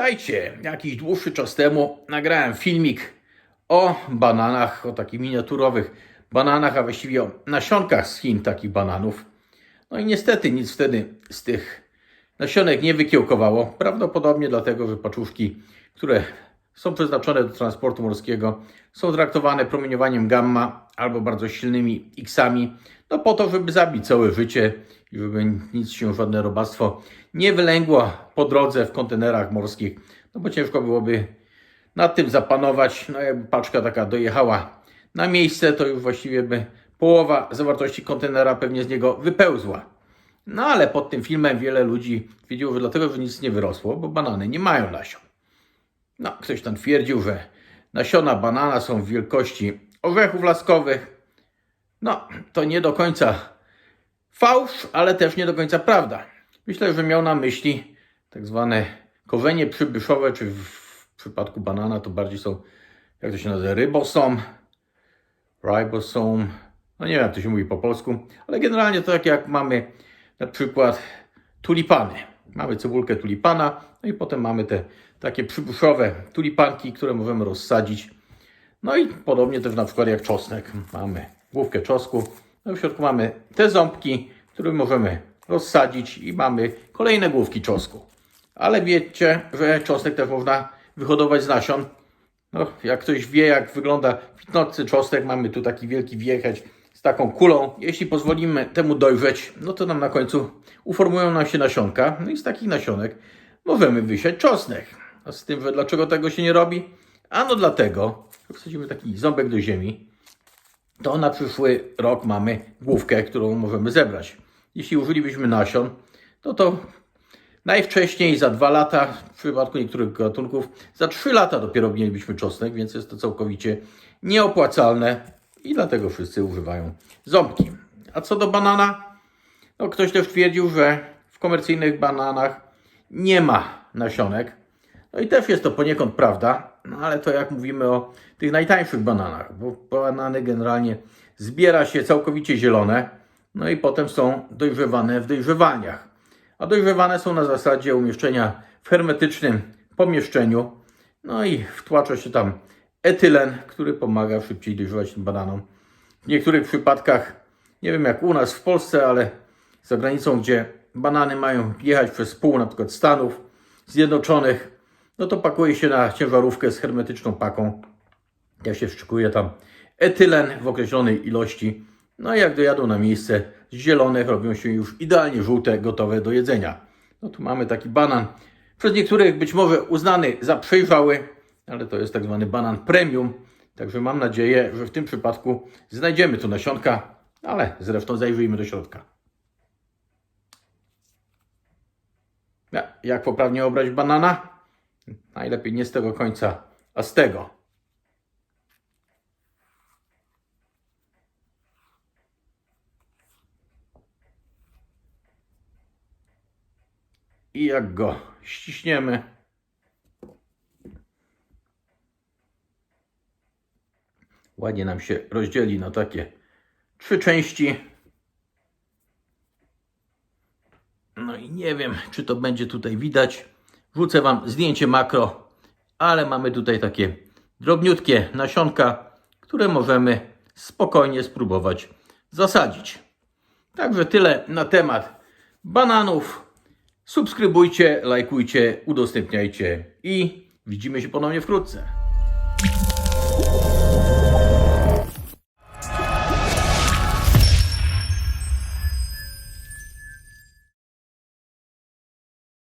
Witajcie. Jakiś dłuższy czas temu nagrałem filmik o bananach, o takich miniaturowych bananach, a właściwie o nasionkach z Chin takich bananów. No i niestety nic wtedy z tych nasionek nie wykiełkowało. Prawdopodobnie dlatego, że paczuszki, które są przeznaczone do transportu morskiego, są traktowane promieniowaniem gamma albo bardzo silnymi X-ami, no po to, żeby zabić całe życie i żeby nic się, żadne robactwo nie wylęgło po drodze w kontenerach morskich, no bo ciężko byłoby nad tym zapanować. No jakby paczka taka dojechała na miejsce, to już właściwie by połowa zawartości kontenera pewnie z niego wypełzła. No ale pod tym filmem wiele ludzi wiedziało, że dlatego, że nic nie wyrosło, bo banany nie mają nasion. No, ktoś tam twierdził, że nasiona banana są w wielkości orzechów laskowych. No, to nie do końca fałsz, ale też nie do końca prawda. Myślę, że miał na myśli tak zwane korzenie przybyszowe, czy w przypadku banana to bardziej są, jak to się nazywa, rybosom, ribosom, no nie wiem jak to się mówi po polsku, ale generalnie to tak jak mamy na przykład tulipany. Mamy cebulkę tulipana, no i potem mamy te takie przybuszowe tulipanki, które możemy rozsadzić. No i podobnie też na przykład jak czosnek. Mamy główkę czosnku, no w środku mamy te ząbki, które możemy rozsadzić i mamy kolejne główki czosnku. Ale wiecie, że czosnek też można wyhodować z nasion. No, jak ktoś wie, jak wygląda kwitnący czosnek, mamy tu taki wielki wiecheć z taką kulą. Jeśli pozwolimy temu dojrzeć, no to nam na końcu uformują nam się nasionka. No i z takich nasionek możemy wysiać czosnek. A z tym, że dlaczego tego się nie robi? Ano dlatego, wsadzimy taki ząbek do ziemi, to na przyszły rok mamy główkę, którą możemy zebrać. Jeśli użylibyśmy nasion, no to najwcześniej za dwa lata, w przypadku niektórych gatunków, za trzy lata dopiero mielibyśmy czosnek, więc jest to całkowicie nieopłacalne i dlatego wszyscy używają ząbki. A co do banana, no ktoś też twierdził, że w komercyjnych bananach nie ma nasionek. No i też jest to poniekąd prawda, no ale to jak mówimy o tych najtańszych bananach, bo banany generalnie zbiera się całkowicie zielone, no i potem są dojrzewane w dojrzewalniach. A dojrzewane są na zasadzie umieszczenia w hermetycznym pomieszczeniu, no i wtłacza się tam etylen, który pomaga szybciej dojrzewać tym bananom. W niektórych przypadkach, nie wiem jak u nas w Polsce, ale za granicą, gdzie banany mają jechać przez pół na przykład Stanów Zjednoczonych, no to pakuje się na ciężarówkę z hermetyczną paką. Ja się wszczykuje tam etylen w określonej ilości. No i jak dojadą na miejsce z zielonych, robią się już idealnie żółte, gotowe do jedzenia. No tu mamy taki banan, przez niektórych być może uznany za przejrzały, ale to jest tak zwany banan premium. Także mam nadzieję, że w tym przypadku znajdziemy tu nasionka, ale zresztą zajrzyjmy do środka. Ja- Jak poprawnie obrać banana? Najlepiej nie z tego końca, a z tego. I jak go ściśniemy, ładnie nam się rozdzieli na takie trzy części. No i nie wiem, czy to będzie tutaj widać. Wrzucę Wam zdjęcie makro, ale mamy tutaj takie drobniutkie nasionka, które możemy spokojnie spróbować zasadzić. Także tyle na temat bananów. Subskrybujcie, lajkujcie, udostępniajcie i widzimy się ponownie wkrótce.